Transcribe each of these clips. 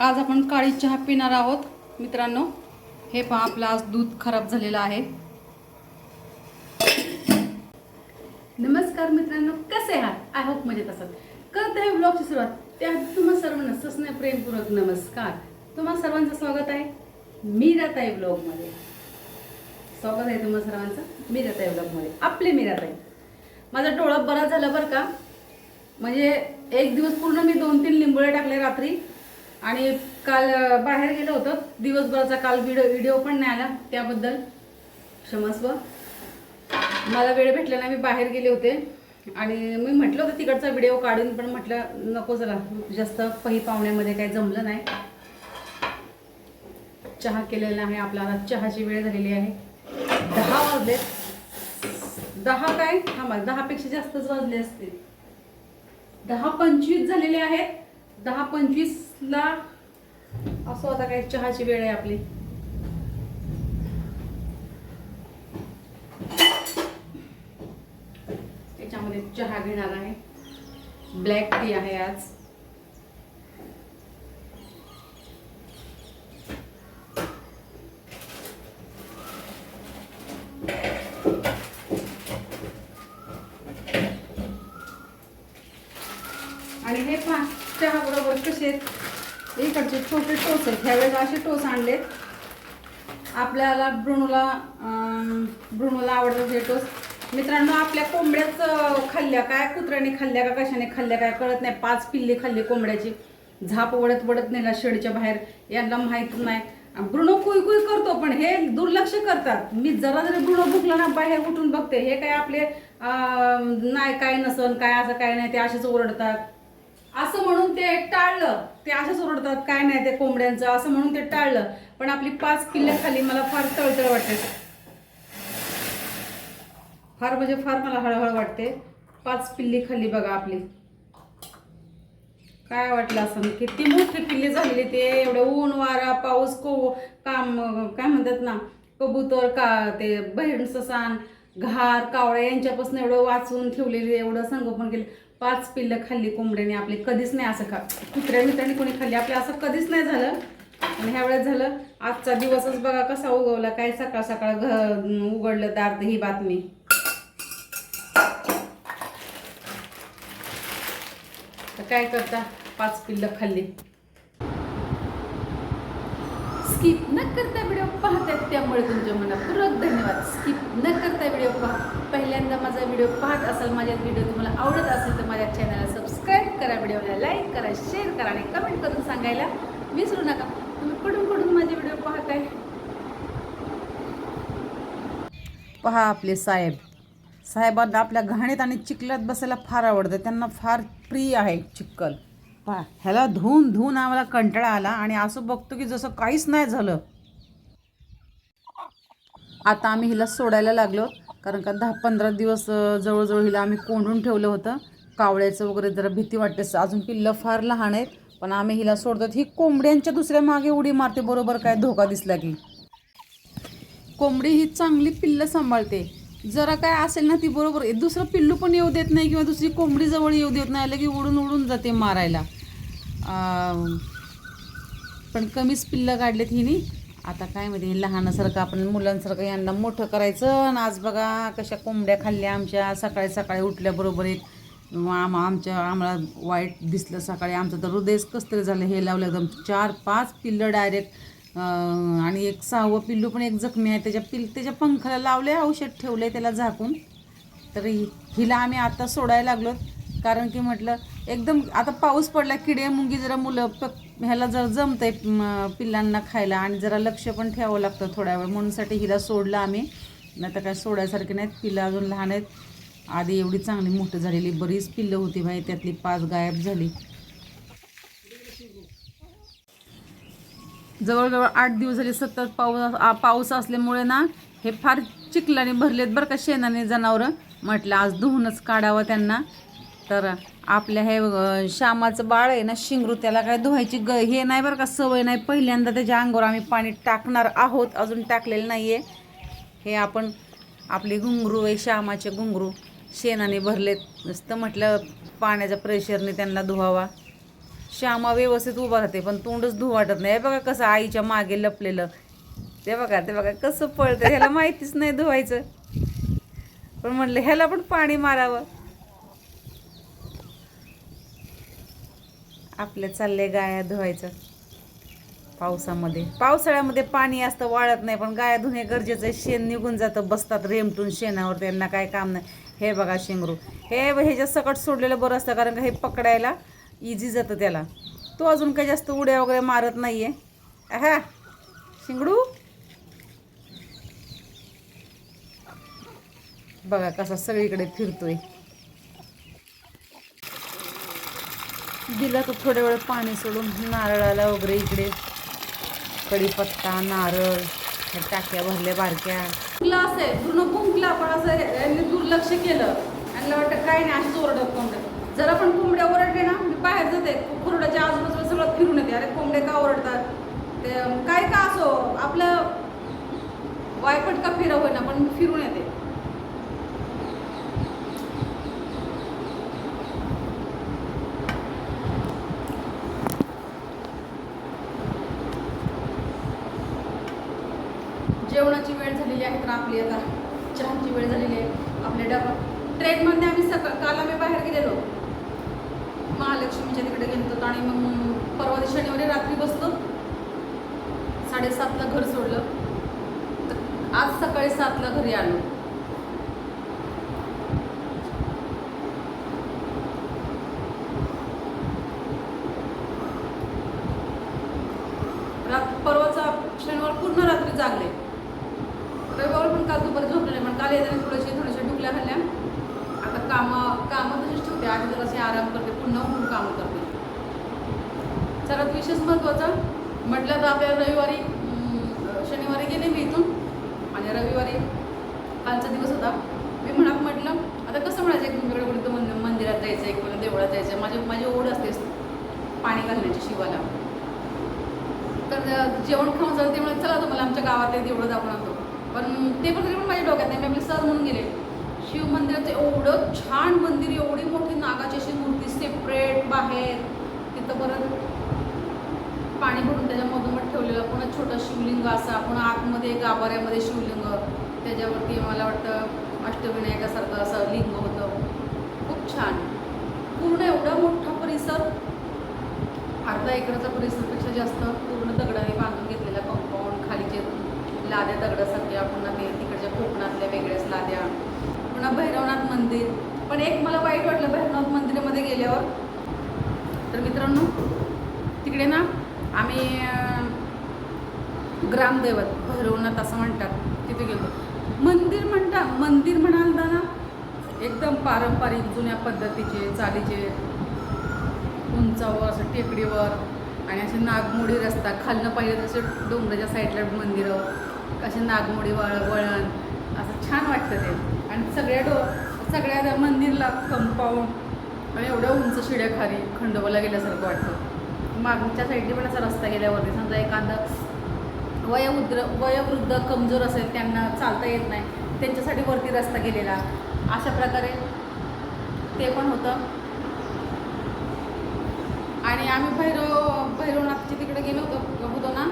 आज आपण काळी चहा पिणार आहोत. मित्रांनो हे पहा आपलं आज दूध खराब झालेलं आहे. नमस्कार मित्रांनो कसे आहात? आय होप मजेत असत करत आहे ब्लॉगची सुरुवात. त्या तुम्हा सर्वांना ससने प्रेमपूर्वक नमस्कार. तुम्हा सर्वांचं स्वागत आहे मी राहताय ब्लॉगमध्ये स्वागत आहे तुम्हा सर्वांचं मी राहताय ब्लॉगमध्ये आपले मी राहताय माझा डोळा बरा झाला बरं का? म्हणजे एक दिवस पूर्ण मी दोन तीन लिंबोळे टाकले रात्री. आणि काल बाहेर गेलं होतं. दिवसभराचा काल व्हिडिओ व्हिडिओ पण नाही आला. त्याबद्दल क्षमस्व. मला वेळ भेटला नाही मी बाहेर गेले होते. आणि मी म्हटलं होतं तिकडचा व्हिडिओ काढून पण म्हटलं नको जरा जास्त पही पाहुण्यामध्ये काही जमलं नाही. चहा केलेला आहे आपला. आता चहाची वेळ झालेली आहे. दहा वाजले. दहा काय? थांबा दहापेक्षा जास्तच वाजले असतील. दहा पंचवीस झालेले आहेत. दहा पंचवीस ना असं आता काय चहाची वेळ आहे आपली. त्याच्यामध्ये चहा घेणार आहे. ब्लॅक टी आहे आज आणि हे पहा चहा बरोबर कसे आहेत इकडचे छोटे टोस आहेत. ह्यावेळेस असे टोस आणलेत. आपल्याला ब्रुणूला ब्रुणूला आवडतात हे टोस. मित्रांनो आपल्या कोंबड्याच खाल्ल्या काय? कुत्र्याने खाल्ल्या का? कशाने खाल्ल्या काय? कळत नाही. पाच पिल्ले खाल्ली कोंबड्याची. झाप वडत वडत नेला शेडच्या बाहेर. यांना माहीत नाही. ब्रुणो कुई कुई करतो पण हे दुर्लक्ष करतात. मी जरा जरी ब्रुणो भुकला ना बाहेर उठून बघते. हे काय आपले नाही काय नसन काय असं काय नाही ते असेच ओरडतात. असं ते टाळलं. ते असंच ओरडतात काय नाही ते कोंबड्यांचं असं म्हणून ते टाळलं. पण आपली पाच पिल्ल्या खाली मला फार तळतळ वाटते फार म्हणजे फार मला हळहळ वाटते. पाच पिल्ली खाल्ली बघा आपली. काय वाटलं असं? किती मोठी पिल्ली झालेली ते. एवढं ऊन वारा पाऊस को काम काय म्हणतात ना कबूतर का ते बहीण ससान घार कावळ्या यांच्यापासून एवढं वाचून ठेवलेले एवढं संगोपन केलं. पाच पिल्लं खाल्ली कोंबड्याने आपली कधीच नाही असं खा. कुत्र्या मित्रांनी कोणी खाल्ली आपलं असं कधीच नाही झालं. आणि ह्या वेळेस झालं आजचा दिवसच बघा कसा उगवला काय सकाळ सकाळ घ उघडलं दार ही बातमी. तर काय करता? पाच पिल्लं खाल्ली. स्किप न करता व्हिडिओ पाहतात त्यामुळे तुमच्या मनापूर्वक धन्यवाद. स्किप न करता व्हिडिओ पहा. पहिल्यांदा माझा व्हिडिओ पाहत असाल माझ्या व्हिडिओ तुम्हाला आवडत असेल तर माझ्या चॅनलला सबस्क्राईब करा व्हिडिओला लाईक करा शेअर करा आणि कमेंट करून सांगायला विसरू नका. तुम्ही कुठून कुठून माझे व्हिडिओ पाहताय. पहा आपले साहेब. साहेबांना आपल्या घाणीत आणि चिखलात बसायला फार आवडतं. त्यांना फार प्रिय आहे चिखल. पहा ह्याला धुवून धुवून आम्हाला कंटाळा आला आणि असं बघतो की जसं काहीच नाही झालं. आता आम्ही हिला सोडायला लागलो कारण का दहा पंधरा दिवस जवळजवळ हिला आम्ही कोंडून ठेवलं होतं. कावळ्याचं वगैरे जरा भीती वाटते. अजून पिल्लं फार लहान आहेत पण आम्ही हिला सोडतो. ही कोंबड्यांच्या दुसऱ्या मागे उडी मारते. बरोबर काय? धोका दिसला की. कोंबडी ही चांगली पिल्लं सांभाळते. जरा काय असेल ना ती बरोबर. दुसरं पिल्लू पण येऊ देत नाही किंवा दुसरी कोंबडी जवळ येऊ देत नाही. लगे उडून उडून जाते मारायला. पण कमीच पिल्लं काढलेत हिनी. आता काय माहिती लहानासारखं आपण मुलांसारखं यांना मोठं करायचं. आणि आज बघा कशा कोंबड्या खाल्ल्या आमच्या. सकाळी सकाळी उठल्याबरोबर एक. आम आमच्या आम्हाला वाईट दिसलं सकाळी. आमचं तर हृदयच कसं तरी झालं. हे लावलं एकदम चार पाच पिल्लं डायरेक्ट आणि एक सहावं पिल्लू पण एक जखमी आहे. त्याच्या पिल त्याच्या पंखाला लावले औषध ठेवले त्याला झाकून. तर हिला आम्ही आता सोडायला लागलो कारण की म्हटलं एकदम आता पाऊस पडला किडे मुंगी जरा मुलं प ह्याला जर जमतंय म, पिल्लांना खायला आणि जरा लक्ष पण ठेवावं लागतं थोड्या वेळ. म्हणूनसाठी हिला सोडलं आम्ही. नाही तर काय सोडायसारखे नाहीत पिल्लं अजून लहान आहेत. आधी एवढी चांगली मोठी झालेली बरीच पिल्लं होती बाई त्यातली पाच गायब झाली. जवळजवळ आठ दिवस झाले सतत पाऊस पाऊस असल्यामुळे ना हे फार चिखलाने भरलेत बरं का शेणाने जनावरं. म्हटलं आज धुवूनच काढावं त्यांना. तर आपल्या हे श्यामाचं बाळ आहे ना शिंगरू त्याला काय धुवायची ग हे नाही बरं का सवय नाही. पहिल्यांदा त्याच्या अंगावर आम्ही पाणी टाकणार आहोत अजून टाकलेलं नाही आहे हे आपण आपले घुंगरू आहे श्यामाचे घुंगरू. शेणाने भरलेत. नुसतं म्हटलं पाण्याच्या प्रेशरने त्यांना धुवावा. श्यामा व्यवस्थित उभा राहते पण तोंडच धू वाटत नाही. हे बघा कसं आईच्या मागे लपलेलं. ते बघा ते बघा कसं पळतं ह्याला माहितीच नाही धुवायचं. पण म्हणलं ह्याला पण पाणी मारावं. आपल्या चालले गाया धुवायचं. पावसामध्ये. पावसाळ्यामध्ये पाणी असतं वाळत नाही पण गाया धुणे गरजेचं आहे. शेण निघून जातं बसतात रेमटून शेणावर त्यांना काय काम नाही. हे बघा शेंगरू. हे ह्याच्यात सकट सोडलेलं बरं असतं कारण का हे पकडायला इझी जातं त्याला. तो अजून काही जास्त उड्या वगैरे मारत नाहीये. हा शिंगडू. बघा कसा सगळीकडे फिरतोय. दिला तर थोड्या वेळ पाणी सोडून नारळाला वगैरे इकडे. कढीपत्ता नारळ ह्या टाक्या भरल्या बारक्या. ग्लास आहे. पूर्ण भुंकला पण असं यांनी दुर्लक्ष केलं. आणि वाटतं काय नाही अशीच ओरडत कोंबड्या जरा पण कोंबड्या ओरडले ना मी बाहेर जाते कुरड्याच्या आजूबाजूला सगळं फिरून येते. अरे कोंबडे का ओरडतात? ते काय का असो आपलं वायपट का फिरव ना पण फिरून येते. जेवणाची वेळ झालेली आहे तर आपली आता. चहाची वेळ झालेली आहे. आपल्या डबा ट्रेनमध्ये आम्ही सकाळ काल आम्ही बाहेर गेलेलो. महालक्ष्मीच्या तिकडे गेलो होतो आणि मग परवा दिवशी शनिवारी रात्री बसलो. साडेसातला घर सोडलं. तर आज सकाळी सातला घरी आलो. परवाचा शनिवार पूर्ण रात्री जागले. रविवार पण काल दुपारी झोपले नाही पण काल येताना थोडेसे थोडेसे डुकल्या खाल्ल्या. आता कामं तशीच ठेवते आधी जर असे आराम करते पुन्हा उठून कामं करते सर्वात विशेष महत्त्वाचं. म्हटलं तर आपल्या रविवारी शनिवारी गेले मी इथून. आणि रविवारी कालचा दिवस होता. मी म्हणा म्हटलं आता कसं म्हणायचं एक तुमच्याकडे मंदिर मंदिरात जायचं एक कोणत्या देवळात जायचं? माझी माझी ओढ असते पाणी घालण्याची शिवाला. तर जेवण खाऊन झालं ते म्हणत चला तुम्हाला आमच्या गावात आहे तेवढं दाखवून आणतो. पण ते पण तरी पण माझ्या डोक्यात नाही. मी आपले सर म्हणून गेले. शिव मंदिराचं एवढं छान मंदिर एवढी मोठी नागाची अशी मूर्ती सेपरेट बाहेर. तिथं परत पाणी भरून त्याच्या मधोमध ठेवलेलं पुन्हा छोटं शिवलिंग असा पुन्हा आतमध्ये गाभाऱ्यामध्ये शिवलिंग त्याच्यावरती मला वाटतं अष्टविनायकासारखं असं लिंग होतं. खूप छान. पूर्ण एवढा मोठा परिसर अर्धा एकरचा परिसरपेक्षा जास्त पूर्ण दगडाने बांधून घेतलेला कंपाऊंड खालीचे लाद्या दगडासारख्या पुन्हा ते तिकडच्या कोकणातल्या वेगळ्याच लाद्या पुन्हा भैरवनाथ मंदिर. पण एक मला वाईट वाटलं भैरवनाथ मंदिरामध्ये गेल्यावर. तर मित्रांनो तिकडे ना आम्ही ग्रामदैवत भैरवनाथ असं म्हणतात तिथे गेलो. मंदिर म्हणता मंदिर म्हणाल ना एकदम पारंपरिक जुन्या पद्धतीचे चालीचे उंचावर असं टेकडीवर आणि असे नागमोडी रस्ता खालनं पाहिजे तसे डोंगराच्या साईडला मंदिरं असे नागमोडी वळ वळण असं छान वाटतं ते. आणि सगळ्या डो सगळ्या मंदिरला कंपाऊंड आणि एवढ्या उंच शिड्याखाली खंडोबाला गेल्यासारखं वाटतं. मागच्या साईडने पण असा रस्ता गेल्यावरती समजा एखादं वयोवृद्ध वयोवृद्ध कमजोर असेल त्यांना चालता येत नाही त्यांच्यासाठी वरती रस्ता गेलेला. अशा प्रकारे ते पण होतं. आणि आम्ही भैरव भैरवनाथच्या तिकडे गेलो होतो होतो ना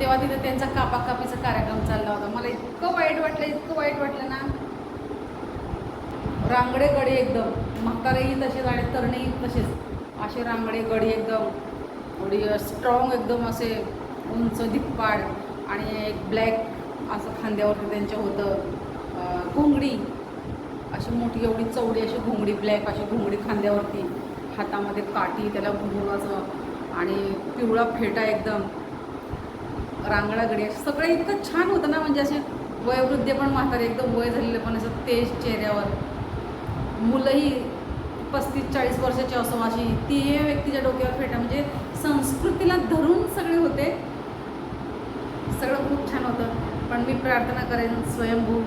तेव्हा तिथे त्यांचा कापाकापीचा कार्यक्रम चालला होता. मला इतकं वाईट वाटलं इतकं वाईट वाटलं ना. रांगडे गडी एकदम. म्हातारेही तसेच आणि तरणेही तसेच. असे रांगडे गडी एकदम. एवढी स्ट्रॉंग एकदम असे उंच धिप्पाड आणि एक ब्लॅक असं खांद्यावरती त्यांच्या होतं. घोंगडी. अशी मोठी एवढी चवडी अशी घोंगडी ब्लॅक अशी घोंगडी खांद्यावरती हातामध्ये काठी त्याला घुमून असं आणि पिवळा फेटा एकदम. रांगडा गडी असं सगळं इतकं छान होतं ना म्हणजे असे वयोवृद्ध पण म्हातारे एकदम वय झालेलं पण असं तेज चेहऱ्यावर. मुलंही पस्तीस चाळीस वर्षाची असो अशी ती व्यक्तीच्या डोक्यावर फेटा. म्हणजे संस्कृतीला धरून सगळे होते. सगळं खूप छान होतं. पण मी प्रार्थना करेन स्वयंभू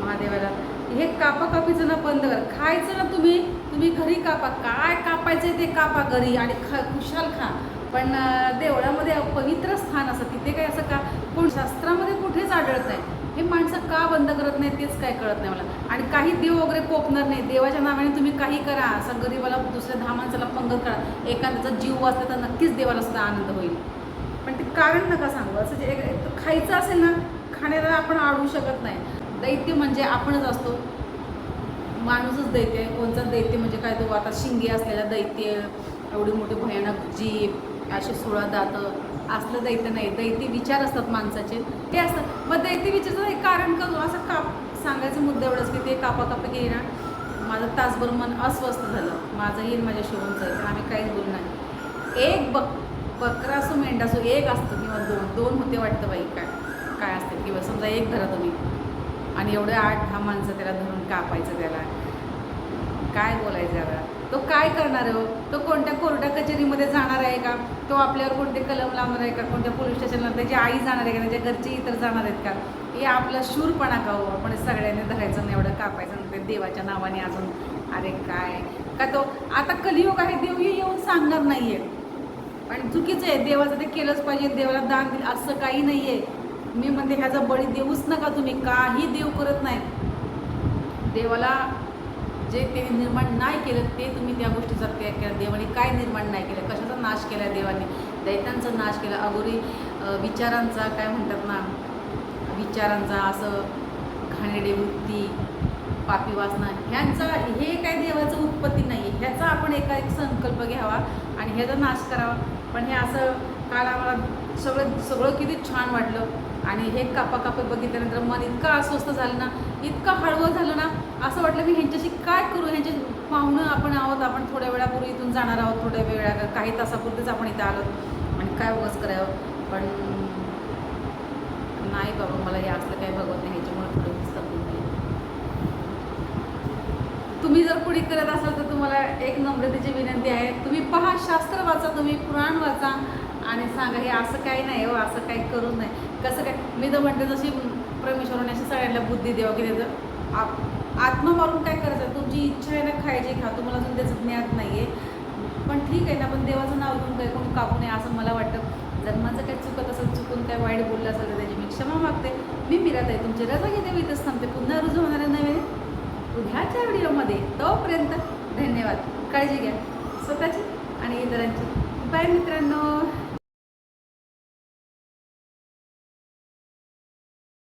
महादेवाला हे कापा कापीचं ना बंद कर. खायचं ना तुम्ही तुम्ही घरी कापा. काय कापायचं ते कापा घरी आणि खा खुशाल खा. पण देवळामध्ये पवित्र स्थान असं तिथे काय असं का? कोण शास्त्रामध्ये कुठेच आढळत नाही. हे माणसं का बंद करत नाही तेच काय कळत नाही मला. आणि काही देव वगैरे कोपणार नाही देवाच्या नावाने तुम्ही काही करा. असं गरीबाला दुसऱ्या दहा माणसाला पंगत करा. एखाद्याचा जीव वाचला तर नक्कीच देवाला सुद्धा आनंद होईल. पण ते कारण नका सांगू. असं जे एक- खायचं असेल ना खाण्याला आपण आडवू शकत नाही. दैत्य म्हणजे आपणच असतो. माणूसच दैत्य आहे. कोणचा दैत्य म्हणजे काय? तो आता शिंगे असलेला दैत्य. एवढी मोठी भयानक जीभ असे सोळा दातं असलं दैत्य नाही. दैत्य विचार असतात माणसाचे. ते असतात. मग दैते विचारचं एक कारण का? असं काप सांगायचं मुद्दा एवढंच की ते कापाकापी केली ना माझं तासभर मन अस्वस्थ झालं. माझं येईल माझ्या शिवणचं आहे आम्ही काहीच बोलू नाही. एक बक बकरा असो मेंढा असो एक असतं किंवा दोन. दोन होते वाटतं बाई काय काय असतं. किंवा समजा एक धरा तुम्ही. आणि एवढे आठ दहा माणसं त्याला धरून कापायचं त्याला. काय बोलायचं आता तो काय करणार आहे हो? तो कोणत्या कोर्टा कचेरीमध्ये जाणार आहे का? तो आपल्यावर कोणते कलम लावणार आहे का? कोणत्या पोलीस स्टेशनला त्याची आई जाणार आहे का? त्याच्या घरचे इतर जाणार आहेत का? हे आपला शूरपणा का हो? आपण सगळ्यांनी धरायचं नाही एवढं कापायचं ते देवाच्या नावाने अजून. अरे काय? का तो आता कलियुग आहे देवही येऊन सांगणार नाही आहे पण चुकीचं आहे देवाचं ते केलंच पाहिजे देवाला दान दिलं असं काही नाही आहे मी म्हणते ह्याचा बळी देऊच नका तुम्ही काही देव करत नाही. देवाला जे त्यांनी निर्माण नाही केलं ते तुम्ही त्या गोष्टीचा त्याग केला देवाने काय निर्माण नाही केलं कशाचा नाश केला देवाने? दैतांचा नाश केला अगोरी विचारांचा काय म्हणतात ना विचारांचा असं घाणेडे वृत्ती पापी वासना ह्यांचा हे काय देवाचं उत्पत्ती नाही आहे ह्याचा आपण एका एक संकल्प घ्यावा आणि ह्याचा नाश करावा. पण हे असं काल आम्हाला सगळं सगळं किती छान वाटलं आणि हे कापाकापे बघितल्यानंतर मन इतकं अस्वस्थ झालं ना इतकं हळवं झालं ना असं वाटलं मी ह्यांच्याशी काय करू? ह्यांचे पाहुणं आपण आहोत आपण थोड्या वेळापूर्वी इथून जाणार आहोत थोड्या वेळा काही तासापूर्वीच आपण इथं आलो. आणि काय उगाच करावं? पण नाही बाबा मला हे असलं काही बघत नाही ह्याच्यामुळे थोडं समजून तुम्ही जर पुढे करत असाल तर तुम्हाला एक नम्रतेची विनंती आहे. तुम्ही पहा शास्त्र वाचा तुम्ही पुराण वाचा आणि सांगा हे असं काही नाही हो असं काही करू नाही कसं काय? मी तर म्हणते जशी परमेश्वराने अशा सगळ्यांना बुद्धी द्यावं की त्याचं आप आत्मा मारून काय करायचं? तुमची इच्छा आहे ना खायची खा. तुम्हाला अजून त्याचं ज्ञात नाही आहे पण ठीक आहे ना पण देवाचं नाव घेऊन काही कोण कापू नये असं मला वाटतं. जन्माचं काय काही चुकत असेल चुकून काय वाईट बोललं असेल तर त्याची मी क्षमा मागते. मी मिरत आहे. तुमची रजा घेते मी इथंच थांबते. पुन्हा रुजू होणाऱ्या नव्हे? उद्याच्या व्हिडिओमध्ये. तोपर्यंत धन्यवाद. काळजी घ्या. स्वतःची आणि इतरांची. बाय मित्रांनो.